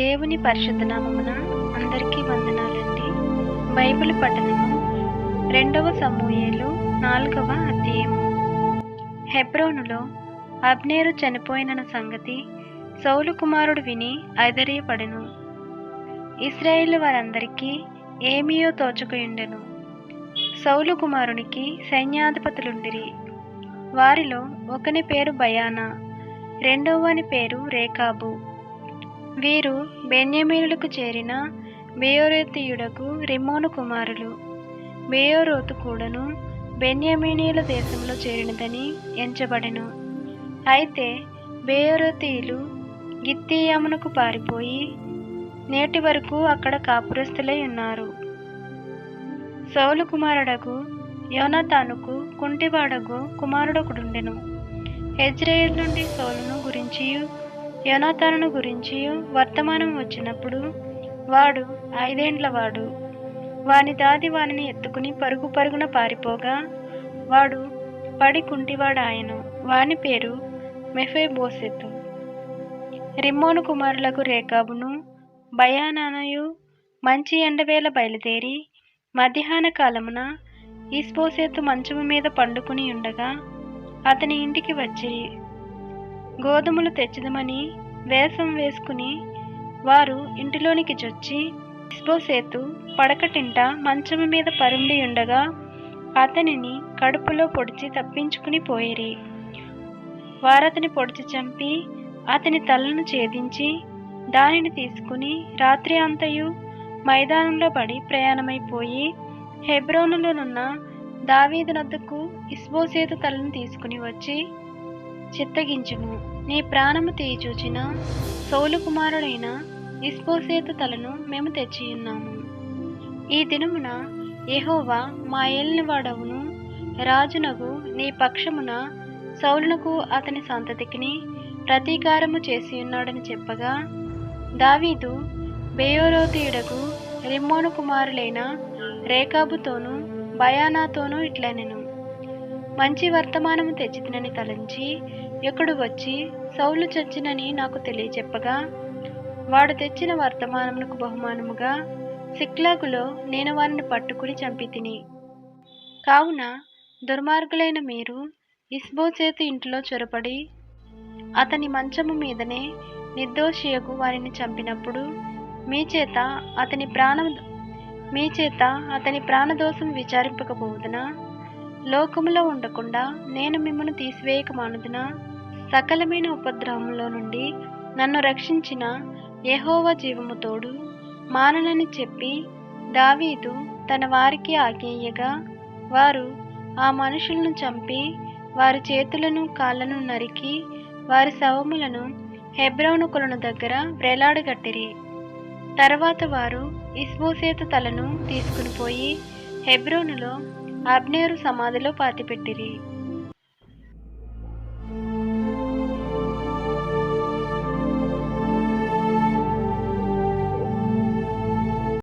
దేవుని పరిశుద్ధ నామమున అందరికీ వందనాలండి. బైబిల్ పఠనము రెండవ సమూయేలు నాలుగవ అధ్యాయము. హెబ్రోనులో అబ్నేరు చనిపోయిన సంగతి సౌలు కుమారుడు విని ఐదరియపడెను. ఇస్రాయేల్ వారందరికీ ఏమీయో తోచకయుండెను. సౌలు కుమారునికి సైన్యాధిపతులుండిరి. వారిలో ఒకని పేరు బయానా రెండవని పేరు రేకాబు. వీరు బెన్యమీనులకు చేరిన బేయోరేతీయుడకు రిమోను కుమారులు. బేయోరోతు కూడాను బెన్యమీనీయుల దేశంలో చేరినదని ఎంచబడెను. అయితే బేయోరతీయులు గిత్తీయమునకు పారిపోయి నేటి వరకు అక్కడ కాపురస్తులై ఉన్నారు. సౌలు కుమారుడకు యోనతానుకు కుంటివాడకు కుమారుడొకడుండెను. హెజ్రేయుల నుండి సౌలును గురించి యోనాతానును గురించి వర్తమానం వచ్చినప్పుడు వాడు ఐదేండ్లవాడు. వాని దాది వానిని ఎత్తుకుని పరుగు పరుగున పారిపోగా వాడు పడి కుంటివాడాయను. వాని పేరు మెఫేబోసెతు. రిమ్మోను కుమారులకు రేకాబును భయానానయు మంచి ఎండవేళ బయలుదేరి మధ్యాహ్న కాలమున ఈస్పోసేతు మంచము మీద పండుకుని ఉండగా అతని ఇంటికి వచ్చి గోధుమలు తెచ్చదమని వేషం వేసుకుని వారు ఇంటిలోనికి చొచ్చి ఇస్బోసేతు పడకటింట మంచము మీద పరుండి ఉండగా అతనిని కడుపులో పొడిచి తప్పించుకుని పోయిరి. వారతని పొడిచి చంపి అతని తలను ఛేదించి దానిని తీసుకుని రాత్రి అంతయు మైదానంలో పడి ప్రయాణమైపోయి హెబ్రోనులోనున్న దావీదు నద్దకు ఇస్బోసేతు తలను తీసుకుని వచ్చి చిత్తగించుము. నీ ప్రాణము తీయచూచిన సౌలు కుమారుడైన ఇస్పోసేత తలను మేము తెచ్చియున్నాము. ఈ దినమున యహోవా మా ఏలినవాడవును. రాజునగు నీ పక్షమున సౌలునకు అతని సంతతికిని ప్రతీకారము చేసి ఉన్నాడని చెప్పగా దావీదు బేయోరోతీయుడకు రిమ్మోను కుమారులైన రేఖాబుతోనూ భయానాతోనూ ఇట్లనెను. మంచి వర్తమానము తెచ్చితినని తలంచి ఎక్కడు వచ్చి సౌలు చచ్చినని నాకు తెలియచెప్పగా. వాడు తెచ్చిన వర్తమానమునకు బహుమానముగా సిక్లాగులో నేను వారిని పట్టుకుని చంపి తిని కావున దుర్మార్గులైన మీరు ఇస్బోచేతు ఇంటిలో చొరపడి అతని మంచము మీదనే నిర్దోషియకు వారిని చంపినప్పుడు మీ చేత అతని ప్రాణ మీ చేత అతని ప్రాణదోషం విచారింపకపోదునా లోకములో ఉండకుండా నేను మిమ్మను తీసివేయక మానుదునా సకలమైన ఉపద్రవంలో నుండి నన్ను రక్షించిన యహోవ జీవము తోడు మాననని చెప్పి దావీదు తన వారికి ఆజ్ఞేయగా వారు ఆ మనుషులను చంపి వారి చేతులను కాళ్ళను నరికి వారి శవములను హెబ్రోను కొలను దగ్గర వ్రేలాడగట్టిరి తర్వాత వారు ఇస్బోసేతు తలను తీసుకుని పోయి హెబ్రోనులో ఆబ్నేరు సమాధిలో పాతిపెట్టిరి.